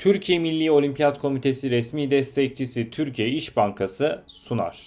Türkiye Milli Olimpiyat Komitesi resmi destekçisi Türkiye İş Bankası sunar.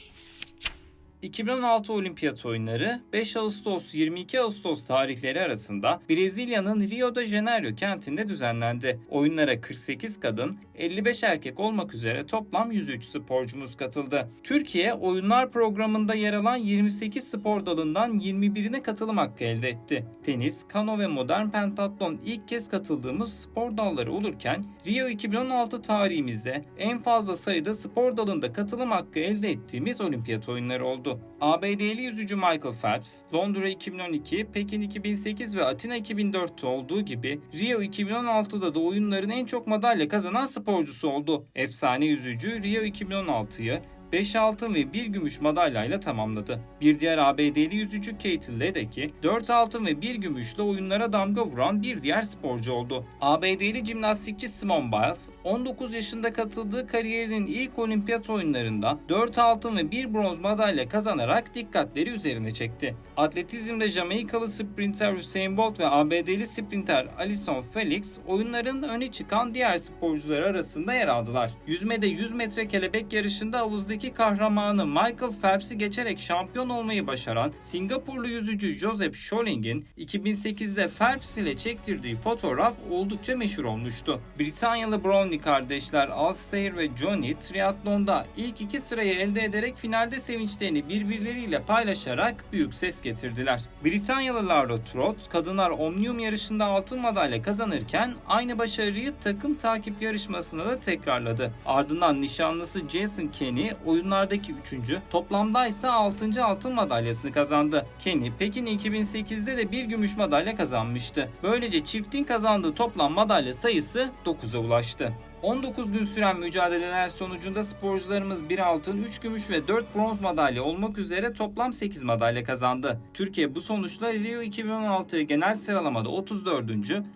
2016 Olimpiyat Oyunları 5 Ağustos 22 Ağustos tarihleri arasında Brezilya'nın Rio de Janeiro kentinde düzenlendi. Oyunlara 48 kadın, 55 erkek olmak üzere toplam 103 sporcumuz katıldı. Türkiye oyunlar programında yer alan 28 spor dalından 21'ine katılım hakkı elde etti. Tenis, kano ve modern pentatlon ilk kez katıldığımız spor dalları olurken Rio 2016 tarihimizde en fazla sayıda spor dalında katılım hakkı elde ettiğimiz olimpiyat oyunları oldu. ABD'li yüzücü Michael Phelps, Londra 2012, Pekin 2008 ve Atina 2004'te olduğu gibi Rio 2016'da da oyunların en çok madalya kazanan sporcusu oldu. Efsane yüzücü Rio 2016'yı 5 altın ve 1 gümüş madalyayla tamamladı. Bir diğer ABD'li yüzücü Kate Ledecky 4 altın ve 1 gümüşle oyunlara damga vuran bir diğer sporcu oldu. ABD'li jimnastikçi Simone Biles 19 yaşında katıldığı kariyerinin ilk olimpiyat oyunlarında 4 altın ve 1 bronz madalya kazanarak dikkatleri üzerine çekti. Atletizmde Jamaikalı sprinter Usain Bolt ve ABD'li sprinter Alison Felix oyunların öne çıkan diğer sporcular arasında yer aldılar. Yüzmede 100 metre kelebek yarışında havuzdaki kahramanı Michael Phelps'i geçerek şampiyon olmayı başaran Singapurlu yüzücü Joseph Scholling'in 2008'de Phelps ile çektirdiği fotoğraf oldukça meşhur olmuştu. Britanyalı Brownlee kardeşler Alastair ve Johnny triatlonda ilk iki sırayı elde ederek finalde sevinçlerini birbirleriyle paylaşarak büyük ses getirdiler. Britanyalı Laura Trott kadınlar Omnium yarışında altın madalya kazanırken aynı başarıyı takım takip yarışmasında da tekrarladı. Ardından nişanlısı Jason Kenny oyunlardaki 3. toplamda ise 6. altın madalyasını kazandı. Kenny Pekin 2008'de de bir gümüş madalya kazanmıştı. Böylece çiftin kazandığı toplam madalya sayısı 9'a ulaştı. 19 gün süren mücadeleler sonucunda sporcularımız 1 altın, 3 gümüş ve 4 bronz madalya olmak üzere toplam 8 madalya kazandı. Türkiye bu sonuçla Rio 2016 genel sıralamada 34.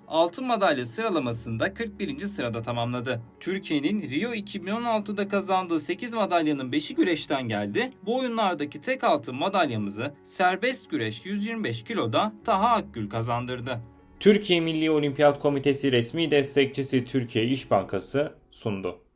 altın madalya sıralamasında 41. sırada tamamladı. Türkiye'nin Rio 2016'da kazandığı 8 madalyanın 5'i güreşten geldi. Bu oyunlardaki tek altın madalyamızı serbest güreş 125 kiloda Taha Akgül kazandırdı. Türkiye Milli Olimpiyat Komitesi resmi destekçisi Türkiye İş Bankası sundu.